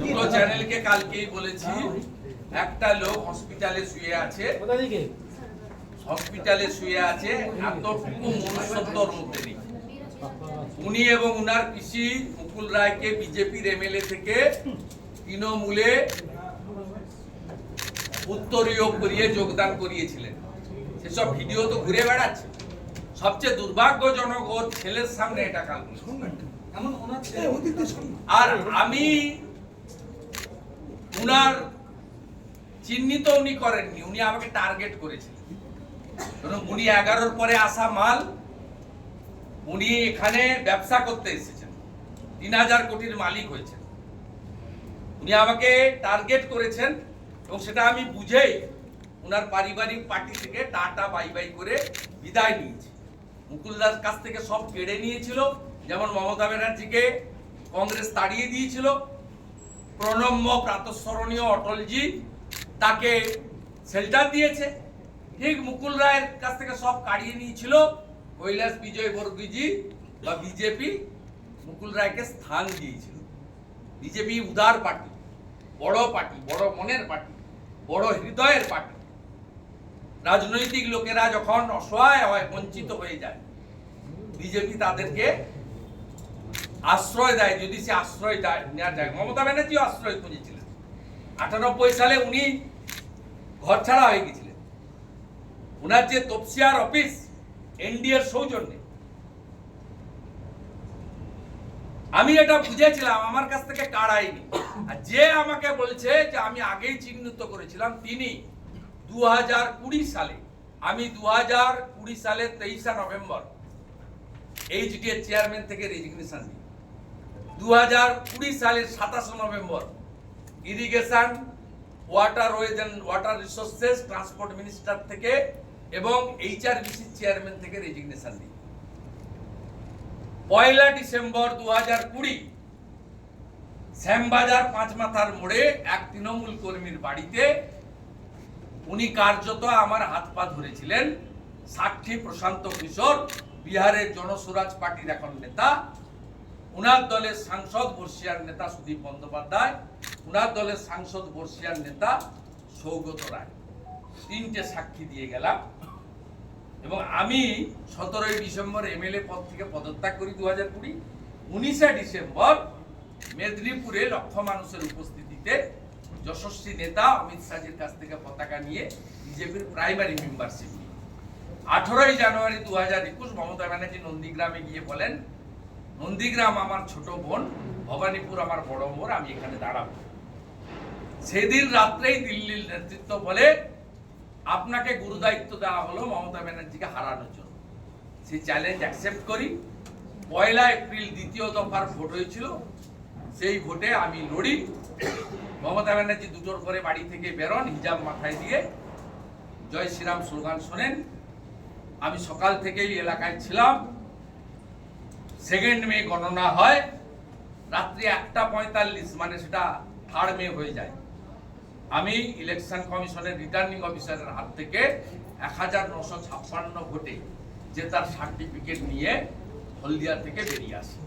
দুটো চ্যানেলকে কালকেই বলেছি, একটা লোক হসপিটালে শুয়ে আছে হসপিটালে শুয়ে আছে, এতটুকু মনুষ্যত্বর মধ্যে নেই। উনি এবং উনার পিসি মুকুল রায়কে বিজেপির এমএলএ থেকে তৃণমূলে উত্তরীয় করিয়ে যোগদান করিয়েছিলেন। সেসব ভিডিও তো ঘুরে বেড়াচ্ছে। সবচেয়ে দুর্ভাগ্যজনক ওর ছেলের সামনে এটা কাল আর আমি উনার চিহ্নিত উনি করেননি উনি আমাকে টার্গেট করেছিলেন। কারণ উনি এগারোর পরে আসা মাল উনি এখানে ব্যবসা করতে এসেছেন। তিন হাজার কোটির মালিক হয়েছেন। উনি আমাকে টার্গেট করেছেন এবং সেটা আমি বুঝেই উনার পারিবারিক পার্টি থেকে টাটা বাই বাই করে বিদায় নিয়েছি। মুকুলদার কাছ থেকে সব কেড়ে নিয়েছিল, যেমন মমতা ব্যানার্জিকে কংগ্রেস তাড়িয়ে দিয়েছিল, প্রণম্য প্রাতঃস্মরণীয় অটলজি তাকে শেল্টার দিয়েছে। ঠিক মুকুল রায়ের কাছ থেকে সব কাড়িয়ে নিয়েছিল, কৈলাস বিজয় বর্গীজি বা বিজেপি মুকুল রায়কে স্থান দিয়েছিল। বিজেপি উদার পার্টি, বড় পার্টি, বড় মনের পার্টি, বড় হৃদয়ের পার্টি। রাজনৈতিক লোকেরা যখন অসহায় হয়, বঞ্চিত হয়ে যায়, বিজেপি তাদেরকে আশ্রয় দেয়, যদি সে আশ্রয় দেয় নেওয়া যায় মমতা ব্যানার্জিও আশ্রয় খুঁজেছিলেন। আটানব্বই সালে উনি ঘর ছাড়া হয়ে গেছিলেন। ওনার যে তপসিয়ার অফিস, এনডিএর সৌজন্যে। আমি এটা বুঝেছিলাম, আমার কাছ থেকে কাড়াইনি আর যে আমাকে বলছে যে আমি আগেই চিহ্নিত করেছিলাম, তিনি দু সালে, আমি দু কুড়ি সালের তেইশে নভেম্বর এইচডি এর চেয়ারম্যান থেকে রেজিগনেশন দিই দু কুড়ি সালের সাতাশে November irrigation water ways and water resources transport minister থেকে এবং এইচআরবিসি চেয়ারম্যান থেকে রেজিগনেশন দিই পয়লা ডিসেম্বর দু হাজার কুড়ি, শ্যামবাজার পাঁচ মাথার মোড়ে এক তৃণমূল কর্মীর বাড়িতে উনি কার্যত আমার হাত পা ধরেছিলেন। সাক্ষী প্রশান্ত কিশোর, বিহারের জনসুরাজ পার্টির এখন নেতা। উনার দলের সাংসদ বর্ষিয়ার নেতা সুদীপ বন্দ্যোপাধ্যায়। উনার দলের সাংসদ বর্ষিয়ার নেতা সৌগত রায়। তিনটে সাক্ষী দিয়ে গেলাম। এবং আমি সতেরোই ডিসেম্বর এমএলএ পদ থেকে পদত্যাগ করি দু হাজার কুড়ি। উনিশে ডিসেম্বর মেদিনীপুরে লক্ষ মানুষের উপস্থিতিতে যশস্বী নেতা অমিত শাহের কাছ থেকে পতাকা নিয়ে বিজেপির প্রাইমারি মেম্বারশিপ নিই আঠারোই জানুয়ারি দু হাজার একুশ মমতা ব্যানার্জি নন্দীগ্রামে গিয়ে বলেন, নন্দীগ্রাম আমার ছোট বোন, ভবানীপুর আমার বড় বোন আমি এখানে দাঁড়াবো। সেদিন রাত্রেই দিল্লির নেতৃত্ব বলে, আপনাকে গুরুদায়িত্ব দেওয়া হলো মমতা ব্যানার্জিকে হারানোর জন্য। সেই চ্যালেঞ্জ অ্যাকসেপ্ট করি। পয়লা এপ্রিল দ্বিতীয় দফার ভোট হয়েছিল। সেই ভোটে আমি লড়ি। মমতা ব্যানার্জি দুটোর করে বাড়ি থেকে বেরোন, হিজাব মাথায় দিয়ে জয় শ্রীরাম স্লোগান শোনেন। আমি সকাল থেকেই এলাকায় ছিলাম। সেকেন্ড মে গণনা হয়, রাত্রি একটা পঁয়তাল্লিশ মানে সেটা থার্ড মে হয়ে যায়। আমি ইলেকশন কমিশনের রিটার্নিং অফিসারের হাত থেকে এক হাজার নশো ছাপ্পান্ন ভোটে জেতার সার্টিফিকেট নিয়ে হলদিয়া থেকে বেরিয়ে আসি।